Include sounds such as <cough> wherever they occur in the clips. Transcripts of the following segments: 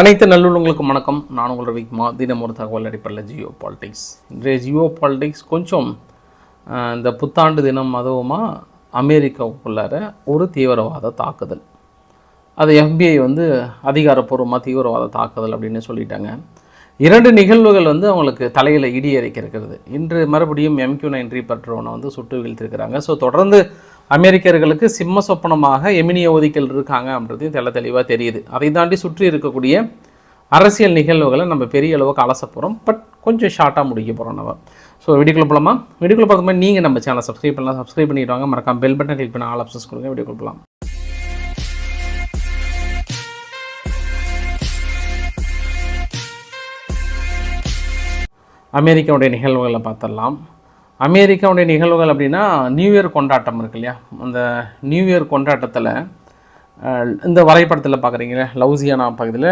அனைத்து நல்லுள்ளவங்களுக்கும் வணக்கம். நான் உங்கள் ரவிக்குமா தினம் ஒரு தகவல் அடிப்படையில் ஜியோ பாலிடிக்ஸ். இன்றைய ஜியோ பாலிடிக்ஸ் கொஞ்சம் இந்த புத்தாண்டு தினம் அதுவுமா அமெரிக்காவுக்குள்ளார ஒரு தீவிரவாத தாக்குதல். அது எஃபிஐ வந்து அதிகாரப்பூர்வமாக தீவிரவாத தாக்குதல் அப்படின்னு சொல்லிட்டாங்க. இரண்டு நிகழ்வுகள் வந்து அவங்களுக்கு தலையில் இடி இறக்கி இருக்கிறது இன்று மறுபடியும் எம்கியூ நைன் ரீபர்ட்ரோனை வந்து சுட்டு வீழ்த்திருக்கிறாங்க. ஸோ தொடர்ந்து அமெரிக்கர்களுக்கு சிம்ம சொப்பனமாக எமினிய ஒதுக்கல் இருக்காங்க அப்படின்றதையும் தெல தெளிவாக தெரியுது. அதை தாண்டி சுற்றி இருக்கக்கூடிய அரசியல் நிகழ்வுகளை நம்ம பெரிய அளவுக்கு அலச போகிறோம் பட் கொஞ்சம் ஷார்ட்டாக முடிக்க போகிறோம் நம்ம. ஸோ வீடியோக்குள்ள போகலாமா வீடியோக்குள்ள பார்க்கும்போது நீங்கள் நம்ம சேனலை சப்ஸ்கிரைப் பண்ணலாம். சப்ஸ்கிரைப் பண்ணிட்டு வாங்க. மறக்காம பெல் பட்டன் கிளிக் பண்ண ஆல் ஆப்ஷன்ஸ் கொடுங்க. வீடியோக்குள்ள போகலாம் அமெரிக்காவுடைய நிகழ்வுகளை பார்த்துடலாம். அமெரிக்காவுடைய நிகழ்வுகள் அப்படின்னா நியூ இயர் கொண்டாட்டம் இருக்கு இல்லையா? அந்த நியூ இயர் கொண்டாட்டத்தில் இந்த வரைபடத்தில் பார்க்குறீங்களே லவுசியானா பகுதியில்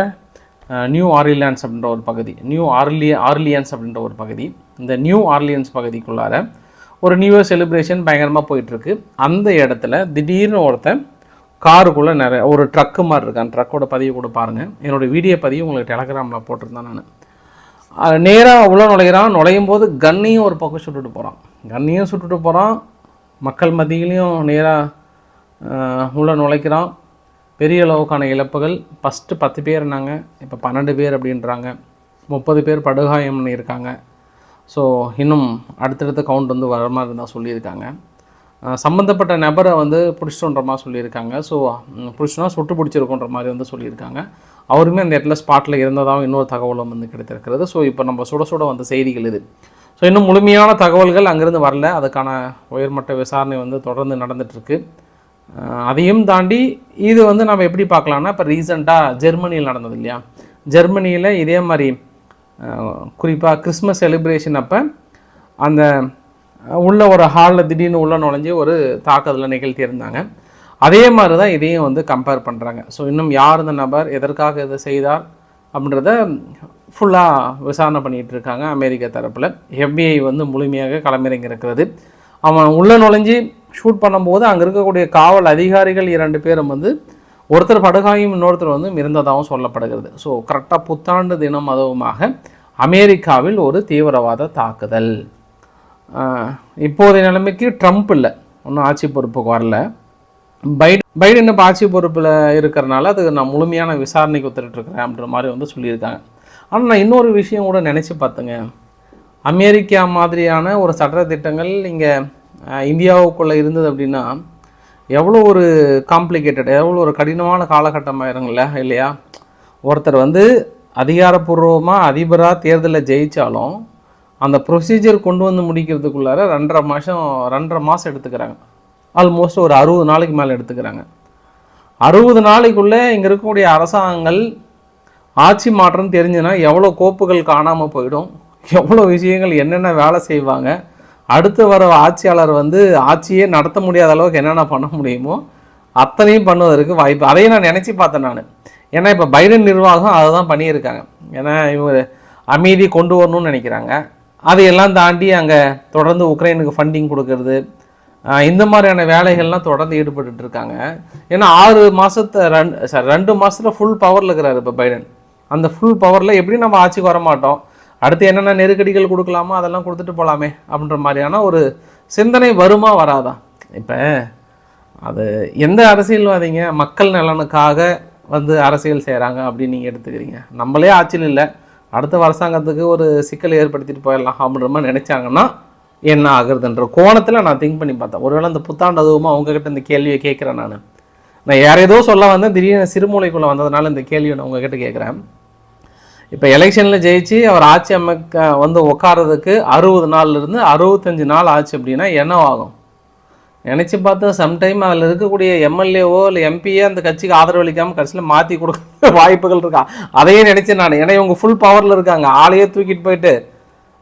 நியூ ஆர்லியான்ஸ் அப்படின்ற ஒரு பகுதி நியூ ஆர்லி ஆர்லியன்ஸ் அப்படின்ற ஒரு பகுதி இந்த நியூ ஆர்லியன்ஸ் பகுதிக்குள்ளார ஒரு நியூ இயர் செலிப்ரேஷன் பயங்கரமாக போயிட்டுருக்கு. அந்த இடத்துல திடீர்னு ஒருத்தன் காருக்குள்ளே நிறைய ஒரு ட்ரக்கு மாதிரி இருக்கு அந்த ட்ரக்கோட பதிவு கூட பாருங்கள் என்னோடய வீடியோ பதிவு உங்களுக்கு டெலகிராமில் போட்டிருந்தேன் நான். நேராக உள்ள நுழைகிறான் நுழையும் போது கன்னையும் ஒரு பக்கம் சுட்டுட்டு போகிறான் கன்னையும் சுட்டுட்டு போகிறான் மக்கள் மத்தியிலையும் நேராக உள்ள நுழைக்கிறான். பெரிய அளவுக்கான இழப்புகள். ஃபஸ்ட்டு பத்து பேர் இருந்தாங்க இப்போ பன்னெண்டு பேர் அப்படின்றாங்க. முப்பது பேர் படுகாயம் பண்ணியிருக்காங்க ஸோ இன்னும் அடுத்தடுத்த கவுண்ட் வந்து வர மாதிரி தான் சொல்லியிருக்காங்க. சம்மந்தப்பட்ட நபரை வந்து பிடிச்சிட்டோன்ற மாதிரி சொல்லியிருக்காங்க. ஸோ பிடிச்சோன்னா சுட்டு பிடிச்சிருக்கோன்ற மாதிரி வந்து சொல்லியிருக்காங்க. அவருமே அந்த இடத்துல ஸ்பாட்டில் இருந்ததாகவும் இன்னொரு தகவலும் வந்து கிடைத்திருக்கிறது. ஸோ இப்போ நம்ம சுட சுட வந்த செய்திகள் இது. ஸோ இன்னும் முழுமையான தகவல்கள் அங்கேருந்து வரல. அதுக்கான உயர்மட்ட விசாரணை வந்து தொடர்ந்து நடந்துகிட்ருக்கு அதையும் தாண்டி இது வந்து நம்ம எப்படி பார்க்கலாம்னா இப்போ ரீசெண்டாக ஜெர்மனியில் நடந்தது இல்லையா? ஜெர்மனியில் இதே மாதிரி குறிப்பாக கிறிஸ்மஸ் செலிப்ரேஷன் அப்போ அந்த உள்ள ஒரு ஹாலில் திடீர்னு உள்ள நுழைஞ்சு ஒரு தாக்குதலை நிகழ்த்தியிருந்தாங்க. அதே மாதிரி தான் இதையும் வந்து கம்பேர் பண்ணுறாங்க ஸோ இன்னும் யார் இந்த நபர் எதற்காக இதை செய்தார் அப்படின்றத ஃபுல்லாக விசாரணை பண்ணிகிட்டு இருக்காங்க அமெரிக்க தரப்பில். எஃபிஐ வந்து முழுமையாக களமிறங்கி இருக்கிறது. அவன் உள்ளே நுழைஞ்சு ஷூட் பண்ணும்போது அங்கே இருக்கக்கூடிய காவல் அதிகாரிகள் இரண்டு பேரும் வந்து ஒருத்தர் படுகாயும் இன்னொருத்தர் வந்து இருந்ததாகவும் சொல்லப்படுகிறது. ஸோ கரெக்டாக புத்தாண்டு தினம் அதுவுமாக அமெரிக்காவில் ஒரு தீவிரவாத தாக்குதல். இப்போதைய நிலைமைக்கு ட்ரம்ப் இல்லை. ஒன்றும் ஆட்சி பொறுப்புக்கு வரல. பைடன் பைடன் இப்போ ஆட்சி பொறுப்பில் இருக்கிறனால அதுக்கு நான் முழுமையான விசாரணைக்கு ஒத்துட்டுருக்கிறேன் அப்படின்ற மாதிரி வந்து சொல்லியிருக்காங்க. ஆனால் நான் இன்னொரு விஷயம் கூட நினச்சி பார்த்தேங்க. அமெரிக்கா மாதிரியான ஒரு சட்ட திட்டங்கள் இங்கே இந்தியாவுக்குள்ளே இருந்தது அப்படின்னா எவ்வளோ ஒரு காம்ப்ளிகேட்டட் எவ்வளோ ஒரு கடினமான காலகட்டம் இல்லையா? ஒருத்தர் வந்து அதிகாரப்பூர்வமாக அதிபராக தேர்தலில் ஜெயித்தாலும் அந்த ப்ரொசீஜர் கொண்டு வந்து முடிக்கிறதுக்குள்ளார ரெண்டரை மாதம் ரெண்டரை மாதம் எடுத்துக்கிறாங்க. ஆல்மோஸ்ட் ஒரு அறுபது நாளைக்கு மேலே எடுத்துக்கிறாங்க. அறுபது நாளைக்குள்ளே இங்கே இருக்கக்கூடிய அரசாங்கங்கள் ஆட்சி மாற்றம் தெரிஞ்சுன்னா எவ்வளோ கோப்புகள் காணாமல் போயிடும் எவ்வளோ விஷயங்கள் என்னென்ன வேலை செய்வாங்க அடுத்து வர ஆட்சியாளர் வந்து ஆட்சியே நடத்த முடியாத அளவுக்கு என்னென்ன பண்ண முடியுமோ அத்தனையும் பண்ணுவதற்கு வாய்ப்பு. அதையும் நான் நினச்சி பார்த்தேன் நான். ஏன்னா இப்போ பைடன் நிர்வாகம் அதை தான் பண்ணியிருக்காங்க. ஏன்னா இவங்க அமைதி கொண்டு வரணும்னு நினைக்கிறாங்க. அதையெல்லாம் தாண்டி அங்கே தொடர்ந்து உக்ரைனுக்கு ஃபண்டிங் கொடுக்கறது இந்த மாதிரியான வேலைகள்லாம் தொடர்ந்து ஈடுபட்டு இருக்காங்க. ஏன்னா ஆறு மாதத்தை ரெண்டு சார் ரெண்டு மாதத்தில் ஃபுல் பவரில் இருக்கிறார் இப்போ பைடன். அந்த ஃபுல் பவரில் எப்படி நம்ம ஆட்சிக்கு வர மாட்டோம் அடுத்து என்னென்ன நெருக்கடிகள் கொடுக்கலாமோ அதெல்லாம் கொடுத்துட்டு போகலாமே அப்படின்ற மாதிரியான ஒரு சிந்தனை வருமா வராதா? இப்போ அது எந்த அரசியல்வாதிங்க மக்கள் நலனுக்காக வந்து அரசியல் செய்கிறாங்க அப்படின்னு நீங்கள் எடுத்துக்கிறீங்க. நம்மளே ஆட்சியில் இல்லை. அடுத்த அரசாங்கத்துக்கு ஒரு சிக்கலை ஏற்படுத்திட்டு போயிடலாம் அப்படின்ற மாதிரி நினச்சாங்கன்னா என்ன ஆகுறதுன்ற கோணத்தில் நான் திங்க் பண்ணி பார்த்தேன். ஒருவேளை இந்த புத்தாண்டு அதுவுமா உங்ககிட்ட இந்த கேள்வியை கேட்குறேன் நான். நான் யார் ஏதோ சொல்ல வந்தேன் திடீர்னு சிறுமூலைக்குள்ளே வந்ததுனால இந்த கேள்வியை நான் உங்ககிட்ட கேட்குறேன். இப்போ எலெக்ஷனில் ஜெயிச்சு அவர் ஆட்சி அமைக்க வந்து உட்காரதுக்கு அறுபது நாள்லேருந்து அறுபத்தஞ்சு நாள் ஆச்சு அப்படின்னா என்ன ஆகும் நினச்சி பார்த்தா சம்டைம் அதில் இருக்கக்கூடிய எம்எல்ஏவோ இல்லை எம்பியே அந்த கட்சிக்கு ஆதரவு அளிக்காமல் கடைசியில் மாற்றி கொடுக்க <laughs> வாய்ப்புகள் இருக்கா? அதையே நினச்சேன் நான். ஏன்னா இவங்க ஃபுல் பவரில் இருக்காங்க. ஆளையே தூக்கிட்டு போயிட்டு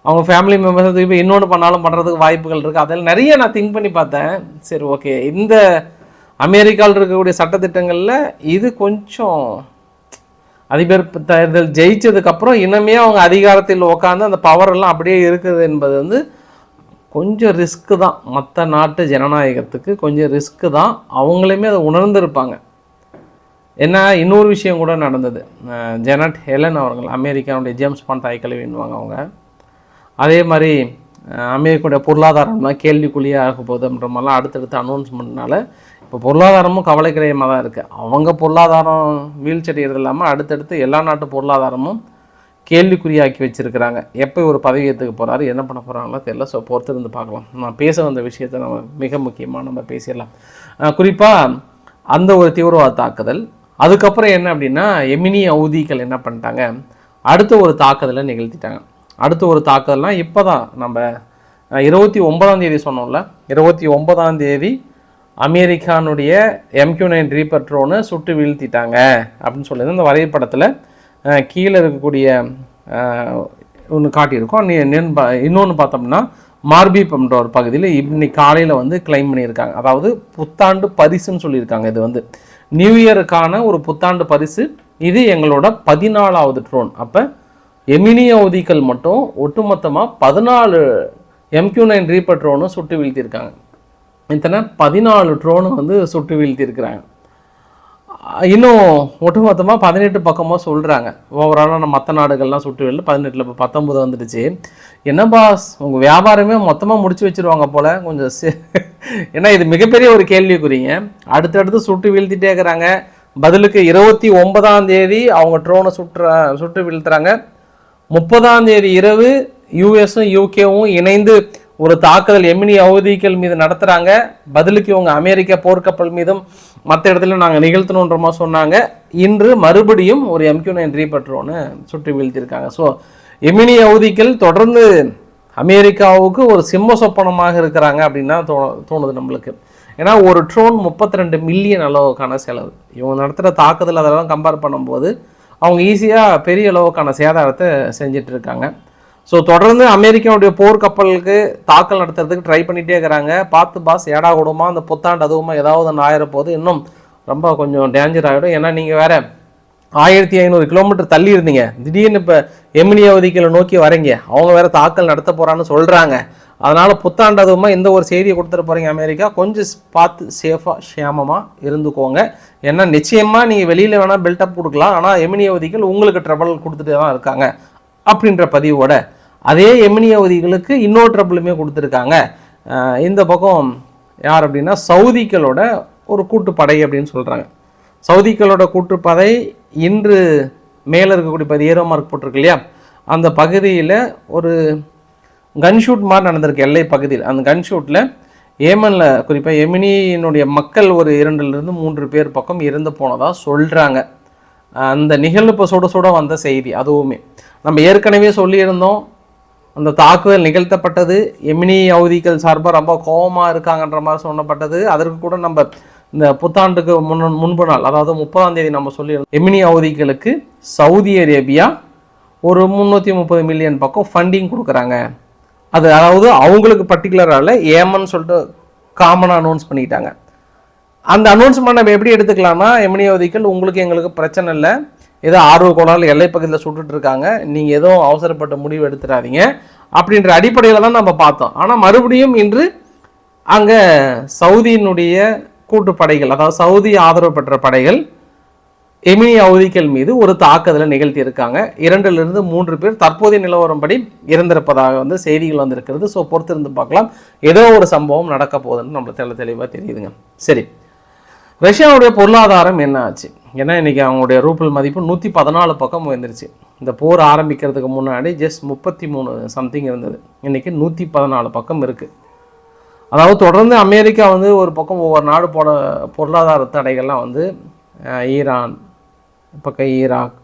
அவங்க ஃபேமிலி மெம்பர்ஸை தூக்கி போய் இன்னொன்று பண்ணாலும் பண்ணுறதுக்கு வாய்ப்புகள் இருக்குது அதில் நிறைய நான் திங்க் பண்ணி பார்த்தேன். சரி ஓகே இந்த அமெரிக்காவில் இருக்கக்கூடிய சட்டத்திட்டங்களில் இது கொஞ்சம் அதிபர் தேர்தல் ஜெயிச்சதுக்கப்புறம் இன்னமே அவங்க அதிகாரத்தில் உட்காந்து அந்த பவர் எல்லாம் அப்படியே இருக்குது என்பது வந்து கொஞ்சம் ரிஸ்க்கு தான். மற்ற நாட்டு ஜனநாயகத்துக்கு கொஞ்சம் ரிஸ்க்கு தான். அவங்களையுமே அதை உணர்ந்திருப்பாங்க. என்ன இன்னொரு விஷயம் கூட நடந்தது. ஜெனட் ஹெலன் அவர்கள் அமெரிக்காவுடைய ஜேம்ஸ் பாண்ட் தாய்க்கழிவின்வாங்க அவங்க. அதே மாதிரி அமெரிக்காவுடைய பொருளாதாரம்லாம் கேள்விக்குழியாக ஆக போகுதுன்ற மாதிரிலாம் அடுத்தடுத்து அனௌன்ஸ்மெண்ட்னால இப்போ பொருளாதாரமும் கவலைக்கிடயமாக தான் இருக்குது அவங்க பொருளாதாரம் வீழ்ச்சடைகிறது இல்லாமல் அடுத்தடுத்து எல்லா நாட்டு பொருளாதாரமும் கேள்விக்குறியாக்கி வச்சுருக்கிறாங்க. எப்போ ஒரு பதவியத்துக்கு போகிறாரு என்ன பண்ண போகிறாங்களோ தெரியல. ஸோ பொறுத்திருந்து பார்க்கலாம். நான் பேச வந்த விஷயத்தை நம்ம மிக முக்கியமாக நம்ம பேசிடலாம். குறிப்பாக அந்த ஒரு தீவிரவாத தாக்குதல் அதுக்கப்புறம் என்ன அப்படின்னா எமினி அவுதிகள் என்ன பண்ணிட்டாங்க? அடுத்த ஒரு தாக்குதலை நிகழ்த்திட்டாங்க. அடுத்த ஒரு தாக்குதல்னால் இப்போ தான் நம்ம இருபத்தி ஒன்பதாம் தேதி சொன்னோம்ல இருபத்தி ஒன்பதாம் தேதி அமெரிக்கானுடைய எம்கியூ நைன் ரீப்பர் ட்ரோனை சுட்டு வீழ்த்திட்டாங்க அப்படின்னு சொல்லி அந்த வரைபடத்தில் கீழே இருக்கக்கூடிய ஒன்று காட்டியிருக்கோம். நீ இன்னொன்று பார்த்தோம்னா மார்பிப்ன்ற ஒரு பகுதியில் இன்னைக்கு காலையில் வந்து கிளைம் பண்ணியிருக்காங்க. அதாவது புத்தாண்டு பரிசுன்னு சொல்லியிருக்காங்க இது வந்து. நியூ இயருக்கான ஒரு புத்தாண்டு பரிசு. இது எங்களோட பதினாலாவது ட்ரோன் அப்போ எமினியவுதிகள் மட்டும் ஒட்டுமொத்தமாக பதினாலு எம்கியூ நைன் ரீப்பர் ட்ரோனும் சுட்டு வீழ்த்தியிருக்காங்க. இத்தனை பதினாலு ட்ரோனும் வந்து சுட்டு வீழ்த்தியிருக்கிறாங்க. இன்னும் ஒட்டுமொத்தமாக பதினெட்டு பக்கமாக சொல்கிறாங்க ஓவராலாக நம்ம மற்ற நாடுகள்லாம் சுட்டு வெளில பதினெட்டில் இப்போ பத்தொம்பது வந்துடுச்சு. என்ன பாஸ்? உங்கள் வியாபாரமே மொத்தமாக முடிச்சு வச்சிருவாங்க போல். கொஞ்சம் ஏன்னா இது மிகப்பெரிய ஒரு கேள்விக்குறிங்க. அடுத்தடுத்து சுட்டு வீழ்த்திட்டே இருக்கிறாங்க. பதிலுக்கு இருபத்தி ஒன்பதாம் தேதி அவங்க ட்ரோனை சுட்டுற சுட்டு வீழ்த்துறாங்க. முப்பதாம் தேதி இரவு யூஎஸும் யூகேவும் இணைந்து ஒரு தாக்குதல் எமினி அவதிகள் மீது நடத்துகிறாங்க பதிலுக்கு இவங்க அமெரிக்க போர்க்கப்பல் மீதும் மற்ற இடத்துல நாங்கள் நிகழ்த்தணுன்றமா சொன்னாங்க. இன்று மறுபடியும் ஒரு எம்கியூ நைன் ரீபட்ரோன்னு சுற்றி வீழ்த்தியிருக்காங்க ஸோ எமினி அவதிகள் தொடர்ந்து அமெரிக்காவுக்கு ஒரு சிம்ம சொப்பனமாக இருக்கிறாங்க அப்படின்னா தோ தோணுது நம்மளுக்கு. ஏன்னா ஒரு ட்ரோன் 32 மில்லியன் அளவுக்கான செலவு. இவங்க நடத்துகிற தாக்குதல் அதெல்லாம் கம்பேர் பண்ணும்போது அவங்க ஈஸியாக பெரிய அளவுக்கான சேதாரத்தை செஞ்சிட்ருக்காங்க இருக்காங்க. ஸோ தொடர்ந்து அமெரிக்காவுடைய போர்க்கப்பலுக்கு தாக்கல் நடத்துறதுக்கு ட்ரை பண்ணிகிட்டே இருக்கிறாங்க. பார்த்து பாஸ் ஏடா கூடமா அந்த புத்தாண்டு அதுவுமா ஏதாவது ஒன்று ஆயிர போது இன்னும் ரொம்ப கொஞ்சம் டேஞ்சர் ஆகிடும் ஏன்னா நீங்கள் வேற ஆயிரத்தி ஐநூறு கிலோமீட்டர் தள்ளி இருந்தீங்க. திடீர்னு இப்போ எமினி அவதிகளை நோக்கி வரீங்க. அவங்க வேற தாக்கல் நடத்த போகிறான்னு சொல்கிறாங்க அதனால் புத்தாண்டு அதுவுமா இந்த ஒரு செய்தியை கொடுத்துட்டு போகிறீங்க அமெரிக்கா. கொஞ்சம் பார்த்து சேஃபாக க்ஷேமமாக இருந்துக்கோங்க. ஏன்னா நிச்சயமாக நீங்கள் வெளியில் வேணால் பில்டப் கொடுக்கலாம். ஆனால் எமினி அவதிகள் உங்களுக்கு ட்ரபல் கொடுத்துட்டு தான் இருக்காங்க. அப்படின்ற பதிவோட அதே எமினியவதிகளுக்கு இன்னொரு ட்ரபிளுமே கொடுத்துருக்காங்க. இந்த பக்கம் யார் அப்படின்னா சவுதிகளோட ஒரு கூட்டுப்படை அப்படின்னு சொல்கிறாங்க சவுதிகளோட கூட்டுப்படை இன்று மேலே இருக்கக்கூடிய பகுதி ஏரோ மார்க் போட்டிருக்கு இல்லையா? அந்த பகுதியில் ஒரு கன்ஷூட் மாதிரி நடந்திருக்கு எல்லை பகுதியில். அந்த கன்ஷூட்டில் ஏமனில் குறிப்பாக எமினியினுடைய மக்கள் ஒரு இரண்டுலேருந்து மூன்று பேர் பக்கம் இறந்து போனதாக சொல்கிறாங்க அந்த நிகழ்வு இப்போ சுட சுட வந்த செய்தி அதுவுமே. நம்ம ஏற்கனவே சொல்லியிருந்தோம் அந்த தாக்குதல் நிகழ்த்தப்பட்டது. எமினி அவதிகள் சார்பாக ரொம்ப கோபமாக இருக்காங்கன்ற மாதிரி சொன்னப்பட்டது அதற்கு கூட நம்ம இந்த புத்தாண்டுக்கு முன் முன்பு நாள் அதாவது முப்பதாம் தேதி நம்ம சொல்லியிருந்தோம். எமினி அவதிகளுக்கு சவுதி அரேபியா ஒரு முந்நூற்றி முப்பது மில்லியன் பக்கம் ஃபண்டிங் கொடுக்குறாங்க. அது அதாவது அவங்களுக்கு பர்டிகுலரால் ஏமன் சொல்லிட்டு காமனாக அனௌன்ஸ் பண்ணிக்கிட்டாங்க அந்த அனௌன்ஸ்மெண்ட் நம்ம எப்படி எடுத்துக்கலாம்னா எமினி அவதிகள் உங்களுக்கு எங்களுக்கு பிரச்சனை இல்லை. ஏதோ ஆர்வ கோளாறு எல்லை பகுதியில் சுட்டுட்டு இருக்காங்க. நீங்கள் எதுவும் அவசரப்பட்ட முடிவு எடுத்துடாதீங்க அப்படின்ற அடிப்படையில் தான் நம்ம பார்த்தோம். ஆனால் மறுபடியும் இன்று அங்கே சவுதியினுடைய கூட்டுப்படைகள் அதாவது சவுதி ஆதரவு பெற்ற படைகள் எமினி அவதிகள் மீது ஒரு தாக்குதலை நிகழ்த்தி இருக்காங்க. இரண்டிலிருந்து மூன்று பேர் தற்போதைய நிலவரம்படி இறந்திருப்பதாக வந்து செய்திகள் வந்திருக்கிறது. ஸோ பொறுத்திருந்து பார்க்கலாம். ஏதோ ஒரு சம்பவம் நடக்க போகுதுன்னு நம்மளுக்கு தெளி தெளிவாக தெரியுதுங்க. சரி. ரஷ்யாவுடைய பொருளாதாரம் என்ன ஆச்சு? ஏன்னா இன்றைக்கி அவங்களுடைய ரூபல் மதிப்பு நூற்றி பதினாலு பக்கம் உயர்ந்துருச்சு. இந்த போர் ஆரம்பிக்கிறதுக்கு முன்னாடி ஜஸ்ட் முப்பத்தி மூணு சம்திங் இருந்தது. இன்றைக்கி நூற்றி பதினாலு பக்கம் இருக்குது அதாவது தொடர்ந்து அமெரிக்கா வந்து ஒரு பக்கம் ஒவ்வொரு நாடு போட பொருளாதார தடைகள்லாம் வந்து ஈரான் பக்கம் ஈராக்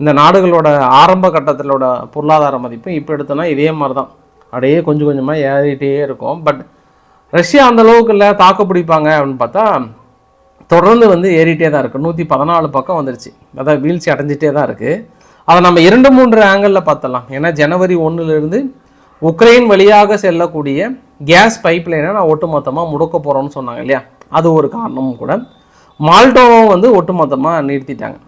இந்த நாடுகளோட ஆரம்ப கட்டத்திலோட பொருளாதார மதிப்பு இப்போ எடுத்தோன்னா இதே மாதிரி தான் அப்படியே கொஞ்சம் கொஞ்சமாக ஏறிட்டே இருக்கும். பட் ரஷ்யா அந்த அளவுக்கு இல்லை தாக்கு பிடிப்பாங்க அப்படின்னு பார்த்தா தொடர்ந்து வந்து ஏறிட்டே தான் இருக்குது நூற்றி பதினாலு பக்கம் வந்துருச்சு. அதாவது வீழ்ச்சி அடைஞ்சிட்டே தான் இருக்குது அதை நம்ம இரண்டு மூன்று ஆங்கிளில் பார்த்தலாம். ஏன்னா ஜனவரி ஒன்றுலேருந்து உக்ரைன் வழியாக செல்லக்கூடிய கேஸ் பைப் லைனை நான் ஒட்டுமொத்தமாக முடக்க போகிறோம்னு சொன்னாங்க இல்லையா? அது ஒரு காரணமும் கூட. மால்டோவும் வந்து ஒட்டுமொத்தமாக நிறுத்திட்டாங்க.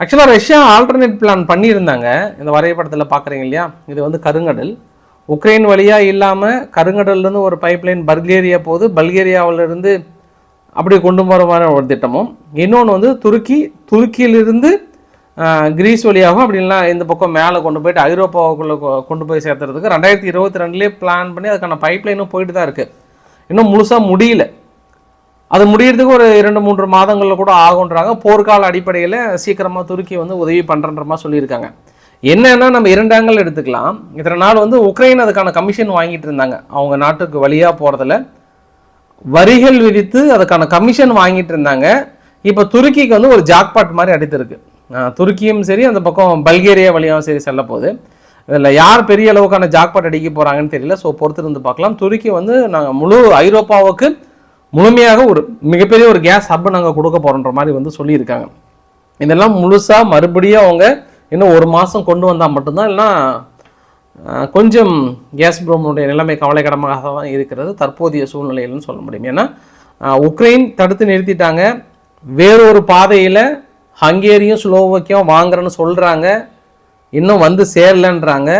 ஆக்சுவலாக ரஷ்யா ஆல்டர்னேட் பிளான் பண்ணியிருந்தாங்க. இந்த வரைபடத்தில் பார்க்குறீங்க இல்லையா? இது வந்து கருங்கடல். உக்ரைன் வழியாக இல்லாமல் கருங்கடல்லேருந்து ஒரு பைப்லைன் பல்கேரியா போகுது பல்கேரியாவிலிருந்து அப்படி கொண்டு போகிற மாதிரி ஒரு திட்டமும். இன்னொன்று வந்து துருக்கி துருக்கியிலிருந்து கிரீஸ் வழியாகவும் அப்படின்னா இந்த பக்கம் மேலே கொண்டு போயிட்டு ஐரோப்பாவுக்குள்ளே கொ- கொண்டு போய் சேர்த்துறதுக்கு ரெண்டாயிரத்தி இருபத்தி ரெண்டுலேயே பிளான் பண்ணி அதுக்கான பைப்லைனும் போயிட்டு தான் இருக்குது இன்னும் முழுசாக முடியல. அது முடியறதுக்கு ஒரு இரண்டு மூன்று மாதங்களில் கூட ஆகுன்றாங்க போர்க்கால அடிப்படையில் சீக்கிரமாக துருக்கி வந்து உதவி பண்ணுறன்ற மாதிரி சொல்லியிருக்காங்க. என்னென்னா நம்ம இரண்டாங்கள் எடுத்துக்கலாம். இத்தனை நாள் வந்து உக்ரைன் அதுக்கான கமிஷன் வாங்கிட்டு இருந்தாங்க. அவங்க நாட்டுக்கு வழியாக போகிறதில்ல வரிகள் விதித்து அதுக்கான கமிஷன் வாங்கிட்டு இருந்தாங்க. இப்போ துருக்கிக்கு வந்து ஒரு ஜாக்பாட் மாதிரி அடித்திருக்கு. துருக்கியும் சரி அந்த பக்கம் பல்கேரியா வழியாகவும் சரி செல்ல போகுது. இதில் யார் பெரிய அளவுக்கான ஜாக்பாட் அடிக்க போகிறாங்கன்னு தெரியல ஸோ பொறுத்திருந்து பார்க்கலாம். துருக்கி வந்து நாங்கள் முழு ஐரோப்பாவுக்கு முழுமையாக ஒரு மிகப்பெரிய ஒரு கேஸ் ஹப் நாங்கள் கொடுக்க போகிறோன்ற மாதிரி வந்து சொல்லியிருக்காங்க. இதெல்லாம் முழுசாக மறுபடியும் அவங்க இன்னும் ஒரு மாதம் கொண்டு வந்தால் மட்டும்தான் இல்லைன்னா கொஞ்சம் கேஸ் ப்ரோமனுடைய நிலைமை கவலைக்கிடமாக தான் இருக்கிறது. தற்போதைய சூழ்நிலையில்னு சொல்ல முடியும். ஏன்னா உக்ரைன் தடுத்து நிறுத்திட்டாங்க. வேறொரு பாதையில் ஹங்கேரியும் ஸ்லோவக்கியும் வாங்குறேன்னு சொல்கிறாங்க இன்னும் வந்து சேரலன்றாங்க.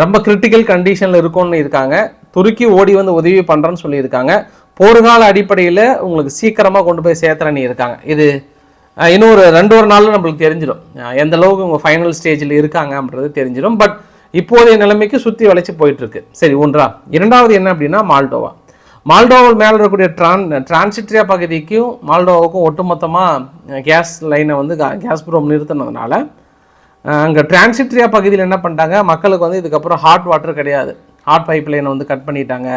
ரொம்ப கிரிட்டிக்கல் கண்டிஷனில் இருக்கும்னு இருக்காங்க. துருக்கி ஓடி வந்து உதவி பண்ணுறேன்னு சொல்லியிருக்காங்க. போர்கால அடிப்படையில் உங்களுக்கு சீக்கிரமாக கொண்டு போய் சேர்த்துறன்னு இருக்காங்க. இது இன்னும் ஒரு ரெண்டு ஒரு நாளில் நம்மளுக்கு தெரிஞ்சிடும். எந்த அளவுக்கு உங்கள் ஃபைனல் ஸ்டேஜில் இருக்காங்க அப்படின்றது தெரிஞ்சிடும். பட் இப்போதைய நிலைமைக்கு சுற்றி வளைச்சு போயிட்டுருக்கு. சரி ஒன்றா. இரண்டாவது என்ன அப்படின்னா மால்டோவா. மால்டோவில் மேலே இருக்கக்கூடிய ட்ரான் டிரான்சிட்ரியா பகுதிக்கும் மால்டோவுக்கும் ஒட்டுமொத்தமாக கேஸ் லைனை வந்து கேஸ் ப்ரோம் நிறுத்தினதுனால அங்கே டிரான்சிட்ரியா பகுதியில் என்ன பண்ணிட்டாங்க? மக்களுக்கு வந்து இதுக்கப்புறம் ஹாட் வாட்டர் கிடையாது. ஹாட் பைப் லைனை வந்து கட் பண்ணிட்டாங்க.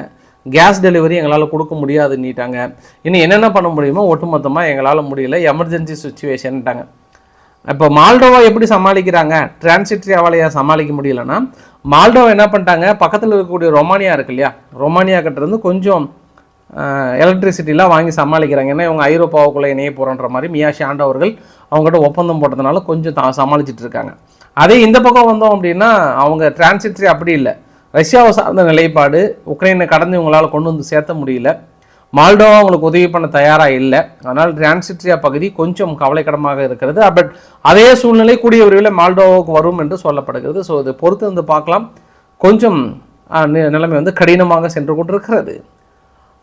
கேஸ் டெலிவரி எங்களால் கொடுக்க முடியாதுன்னிட்டாங்க. இன்னும் என்னென்ன பண்ண முடியுமோ ஒட்டுமொத்தமாக எங்களால் முடியல. எமர்ஜென்சி சுச்சுவேஷன்ட்டாங்க இப்போ மால்டோவா எப்படி சமாளிக்கிறாங்க? டிரான்சிட்ரியாவாலையா சமாளிக்க முடியலன்னா மால்டோவா என்ன பண்ணிட்டாங்க? பக்கத்தில் இருக்கக்கூடிய ரொமானியா இருக்கு இல்லையா? ரொமானியா கிட்டேருந்து கொஞ்சம் எலக்ட்ரிசிட்டிலாம் வாங்கி சமாளிக்கிறாங்க. ஏன்னா இவங்க ஐரோப்பாவுக்குள்ளே இணைய போகிறன்ற மாதிரி மியா ஷாண்டோ அவங்ககிட்ட ஒப்பந்தம் போட்டதுனால கொஞ்சம் தா சமாளிச்சுட்டு இருக்காங்க. அதே இந்த பக்கம் வந்தோம் அப்படின்னா அவங்க டிரான்சிட்ரி அப்படி இல்லை. ரஷ்யாவை சார்ந்த நிலைப்பாடு உக்ரைனை கடந்து இவங்களால் கொண்டு வந்து சேர்த்த முடியல. மால்டோவா அவங்களுக்கு உதவி பண்ண தயாராக இல்லை. அதனால் டிரான்சிட்ரியா பகுதி கொஞ்சம் கவலைக்கிடமாக இருக்கிறது. பட் அதே சூழ்நிலை கூடிய விரைவில் மால்டோவாவுக்கு வரும் என்று சொல்லப்படுகிறது. ஸோ இதை பொறுத்து வந்து பார்க்கலாம். கொஞ்சம் நிலைமை வந்து கடினமாக சென்று கொண்டிருக்கிறது.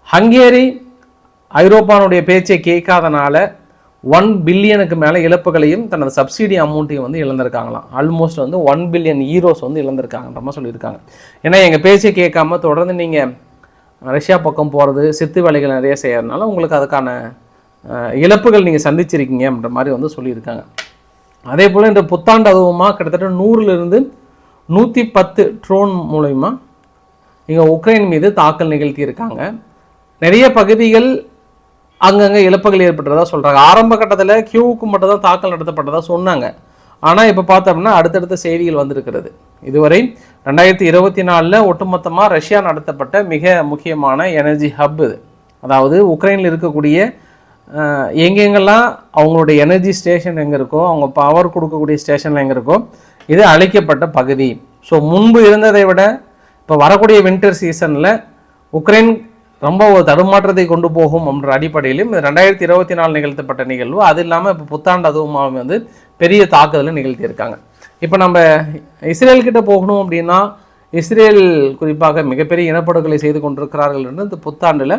ஹங்கேரி ஐரோப்பானுடைய பேச்சை கேட்காதனால ஒன் பில்லியனுக்கு மேலே இழப்புகளையும் தனது சப்சிடி அமௌண்ட்டையும் வந்து இழந்திருக்காங்களாம். ஆல்மோஸ்ட் வந்து ஒன் பில்லியன் ஈரோஸ் வந்து இழந்திருக்காங்கன்ற மாதிரி சொல்லியிருக்காங்க. ஏன்னா எங்கள் பேச்சை கேட்காம தொடர்ந்து நீங்கள் ரஷ்யா பக்கம் போகிறது சித்து வேலைகள் நிறைய செய்யறதுனால உங்களுக்கு அதுக்கான இழப்புகள் நீங்கள் சந்திச்சிருக்கீங்க அப்படின்ற மாதிரி வந்து சொல்லியிருக்காங்க. அதே போல் இந்த புத்தாண்டு அதுவுமா கிட்டத்தட்ட நூறுலேருந்து நூற்றி பத்து ட்ரோன் மூலயமா இங்கே உக்ரைன் மீது தாக்கல் நிகழ்த்தியிருக்காங்க. நிறைய பகுதிகள் அங்கங்கே இழப்புகள் ஏற்பட்டதாக சொல்கிறாங்க ஆரம்ப கட்டத்தில் கியூவுக்கு மட்டும் தான் தாக்கல் நடத்தப்பட்டதாக சொன்னாங்க. ஆனால் இப்போ பார்த்தோம்னா அடுத்தடுத்த செய்திகள் வந்திருக்கிறது. இதுவரை ரெண்டாயிரத்தி இருபத்தி நாலில் ஒட்டுமொத்தமாக ரஷ்யா நடத்தப்பட்ட மிக முக்கியமான எனர்ஜி ஹப் இது. அதாவது உக்ரைனில் இருக்கக்கூடிய எங்கெங்கெல்லாம் அவங்களுடைய எனர்ஜி ஸ்டேஷன் எங்கே இருக்கோ அவங்க பவர் கொடுக்கக்கூடிய ஸ்டேஷன் எங்கே இருக்கோ இது அழிக்கப்பட்ட பகுதி. ஸோ முன்பு இருந்ததை விட இப்போ வரக்கூடிய வின்டர் சீசனில் உக்ரைன் ரொம்ப ஒரு தடுமாற்றத்தை கொண்டு போகும் என்ற அடிப்படையிலும் இது ரெண்டாயிரத்தி இருபத்தி நாலு நிகழ்த்தப்பட்ட நிகழ்வு. அது இல்லாமல் இப்போ புத்தாண்டு அதுவும் வந்து பெரிய தாக்குதலை நிகழ்த்தியிருக்காங்க இப்போ நம்ம இஸ்ரேல்கிட்ட போகணும் அப்படின்னா இஸ்ரேல் குறிப்பாக மிகப்பெரிய இனப்படுகொலை செய்து கொண்டிருக்கிறார்கள் என்று இந்த புத்தாண்டில்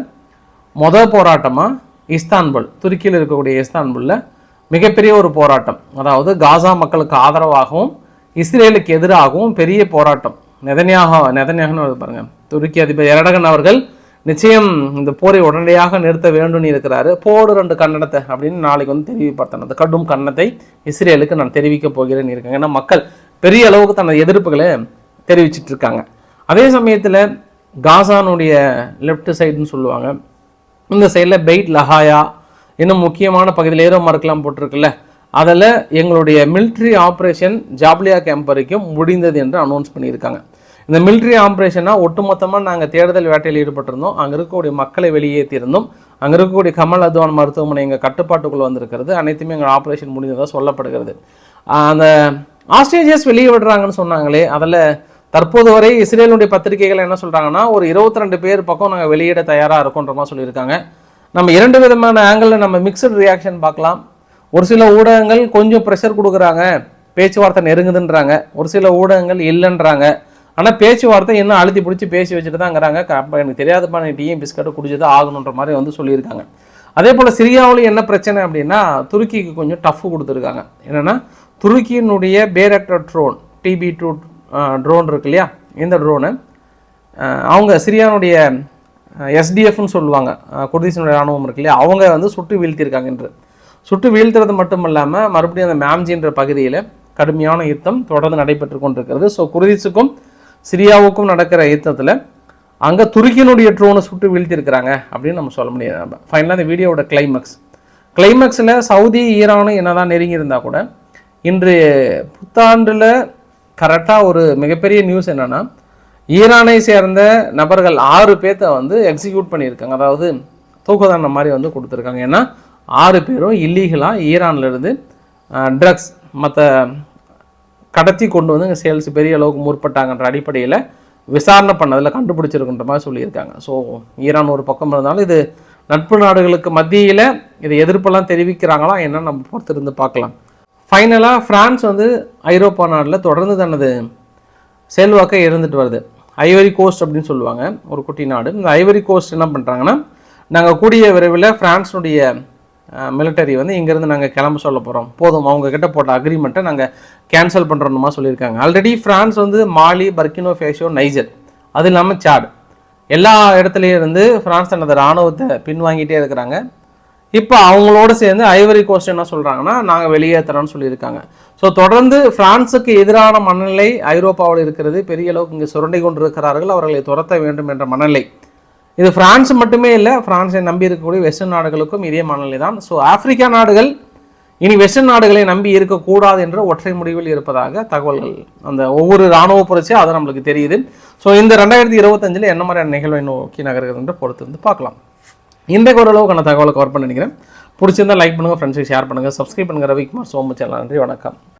மொதல் போராட்டமாக இஸ்தான்புல் துருக்கியில் இருக்கக்கூடிய இஸ்தான்புல்ல மிகப்பெரிய ஒரு போராட்டம். அதாவது காசா மக்களுக்கு ஆதரவாகவும் இஸ்ரேலுக்கு எதிராகவும் பெரிய போராட்டம். நெதனியாக நெதனியாகன்னு பாருங்கள் துருக்கி அதிபர் எரடகன் அவர்கள் நிச்சயம் இந்த போரை உடனடியாக நிறுத்த வேண்டும்னு இருக்கிறாரு. போடு ரெண்டு கன்னடத்தை அப்படின்னு நாளைக்கு வந்து தெரிவிப்பார்த்தேன் அந்த கடும் கன்னத்தை இஸ்ரேலுக்கு நான் தெரிவிக்க போகிறேன்னு இருக்காங்க. ஏன்னா மக்கள் பெரிய அளவுக்கு தனது எதிர்ப்புகளை தெரிவிச்சிட்டு இருக்காங்க. அதே சமயத்தில் காசானுடைய லெஃப்ட் சைடுன்னு சொல்லுவாங்க. இந்த சைடில் பெய்ட் லஹாயா இன்னும் முக்கியமான பகுதியில் ஏரோ மார்க்லாம் போட்டிருக்குல்ல. அதில் எங்களுடைய மிலிட்ரி ஆப்ரேஷன் ஜாப்லியா கேம்ப் வரைக்கும் முடிந்தது என்று அனௌன்ஸ் பண்ணியிருக்காங்க. இந்த மிலிட்ரி ஆப்ரேஷனாக ஒட்டுமொத்தமாக நாங்கள் தேடுதல் வேட்டையில் ஈடுபட்டிருந்தோம். அங்கே இருக்கக்கூடிய மக்களை வெளியேற்றியிருந்தோம். அங்கே இருக்கக்கூடிய கமல் அத்வான் மருத்துவமனை எங்கள் கட்டுப்பாட்டுக்குள்ளே வந்திருக்கிறது. அனைத்துமே எங்கள் ஆப்ரேஷன் முடிந்ததாக சொல்லப்படுகிறது. அந்த ஆஸ்ட்ரேலியஸ் வெளியே விடுறாங்கன்னு சொன்னாங்களே அதில் தற்போது வரை இஸ்ரேலுடைய பத்திரிகைகள் என்ன சொல்கிறாங்கன்னா ஒரு இருபத்தி ரெண்டு பேர் பக்கம் நாங்கள் வெளியிட தயாராக இருக்கோன்ற மாதிரி சொல்லியிருக்காங்க. நம்ம இரண்டு விதமான ஆங்கிளில் நம்ம மிக்சட் ரியாக்ஷன் பார்க்கலாம். ஒரு சில ஊடகங்கள் கொஞ்சம் ப்ரெஷர் கொடுக்குறாங்க. பேச்சுவார்த்தை நெருங்குதுன்றாங்க. ஒரு சில ஊடகங்கள் இல்லைன்றாங்க. ஆனால் பேச்சுவார்த்தை இன்னும் அழுத்தி பிடிச்சி பேசி வச்சுட்டு தான்ங்கிறாங்க அப்போ எனக்கு தெரியாதப்பா நீ டீயும் பிஸ்கட்டும் குடிச்சு தான் ஆகணுன்ற மாதிரி வந்து சொல்லியிருக்காங்க. அதே போல் சிரியாவில் என்ன பிரச்சனை அப்படின்னா துருக்கிக்கு கொஞ்சம் டஃப் கொடுத்துருக்காங்க. என்னென்னா துருக்கியினுடைய Bayraktar drone TB two drone இருக்கு இல்லையா? இந்த ட்ரோனு அவங்க சிரியானுடைய எஸ்டிஎஃப்னு சொல்லுவாங்க. அஹ், ராணுவம் இருக்கு இல்லையா? அவங்க வந்து சுட்டு வீழ்த்தியிருக்காங்க என்று சுட்டு வீழ்த்துறது மட்டும் இல்லாமல் மறுபடியும் அந்த மேம்ஜின்ற பகுதியில் கடுமையான யுத்தம் தொடர்ந்து நடைபெற்று கொண்டிருக்கிறது. ஸோ குர்திஸுக்கும் சிரியாவுக்கும் நடக்கிற யுத்தத்தில் அங்கே துருக்கியினுடைய ட்ரோனை சுட்டு வீழ்த்திருக்கிறாங்க அப்படின்னு நம்ம சொல்ல முடியாது. ஃபைனலாக இந்த வீடியோவோட கிளைமேக்ஸ் கிளைமேக்ஸில் சவுதி ஈரானும் என்னதான் நெருங்கி இருந்தால் கூட இன்று புத்தாண்டில் கரெக்டாக ஒரு மிகப்பெரிய நியூஸ் என்னன்னா ஈரானை சேர்ந்த நபர்கள் ஆறு பேர்த்த வந்து எக்ஸிக்யூட் பண்ணியிருக்காங்க. அதாவது தூக்குதண்டனை மாதிரி வந்து கொடுத்துருக்காங்க. ஏன்னா ஆறு பேரும் இல்லீகலாக ஈரான்லேருந்து ட்ரக்ஸ் மற்ற கடத்தி கொண்டு வந்து இங்கே சேல்ஸ் பெரிய அளவுக்கு முற்பட்டாங்கன்ற அடிப்படையில் விசாரணை பண்ணதில் கண்டுபிடிச்சிருக்குன்ற மாதிரி சொல்லியிருக்காங்க. ஸோ ஈரான் ஒரு பக்கம் இருந்தாலும் இது நட்பு நாடுகளுக்கு மத்தியில் இதை எதிர்ப்பெல்லாம் தெரிவிக்கிறாங்களா என்னன்னு நம்ம பொறுத்திருந்து பார்க்கலாம். ஃபைனலாக ஃப்ரான்ஸ் வந்து ஐரோப்பா நாட்டில் தொடர்ந்து தனது செல்வாக்கை இருந்துட்டு வருது. ஐவரி கோஸ்ட் அப்படின்னு சொல்லுவாங்க ஒரு குட்டி நாடு. இந்த ஐவரி கோஸ்ட் என்ன பண்ணுறாங்கன்னா நாங்கள் கூடிய விரைவில் ஃப்ரான்ஸுடைய மிலிட்டரி வந்து இங்கேருந்து நாங்கள் கிளம்ப சொல்ல போகிறோம் போதும் அவங்கக்கிட்ட போட்ட அக்ரிமெண்ட்டை நாங்கள் கேன்சல் பண்ணுறோமா சொல்லியிருக்காங்க. ஆல்ரெடி ஃப்ரான்ஸ் வந்து மாலி பர்கினோ ஃபேஷோ நைஜர். அது இல்லாமல் சாடு. எல்லா இடத்துலையும் இருந்து ஃப்ரான்ஸ் தனது இராணுவத்தை பின்வாங்கிட்டே இருக்கிறாங்க. இப்போ அவங்களோட சேர்ந்து ஐவரி கோஸ்ட் என்ன சொல்கிறாங்கன்னா நாங்கள் வெளியேற்றுறோம்னு சொல்லியிருக்காங்க. ஸோ தொடர்ந்து ஃப்ரான்ஸுக்கு எதிரான மனநிலை ஐரோப்பாவில் இருக்கிறது. பெரிய அளவுக்கு இங்கே சுரண்டை கொண்டிருக்கிறார்கள் அவர்களை துரத்த வேண்டும் என்ற மனநிலை. இது பிரான்ஸ் மட்டுமே இல்லை ஃப்ரான்ஸை நம்பி இருக்கக்கூடிய வெஸ்டர்ன் நாடுகளுக்கும் இதே மனநிலை தான். ஸோ ஆப்பிரிக்கா நாடுகள் இனி வெஸ்டர்ன் நாடுகளை நம்பி இருக்கக்கூடாது என்ற ஒற்றை முடிவில் இருப்பதாக தகவல்கள். அந்த ஒவ்வொரு இராணுவ புரட்சியும் அதை நம்மளுக்கு தெரியுது. ஸோ இந்த ரெண்டாயிரத்தி இருபத்தஞ்சில் என்ன மாதிரியான நிகழ்வை நோக்கி நகர்கிறது என்று பொறுத்து வந்து பார்க்கலாம். இன்றைக்கு ஓரளவுக்கான தகவலை கவர் பண்ண நினைக்கிறேன். பிடிச்சிருந்தால் லைக் பண்ணுங்கள் ஃப்ரெண்ட்ஸுக்கு ஷேர் பண்ணுங்கள் சப்ஸ்கிரைப் பண்ணுங்கள் ரவிக்குமார் சோமு சேனல். நன்றி வணக்கம்.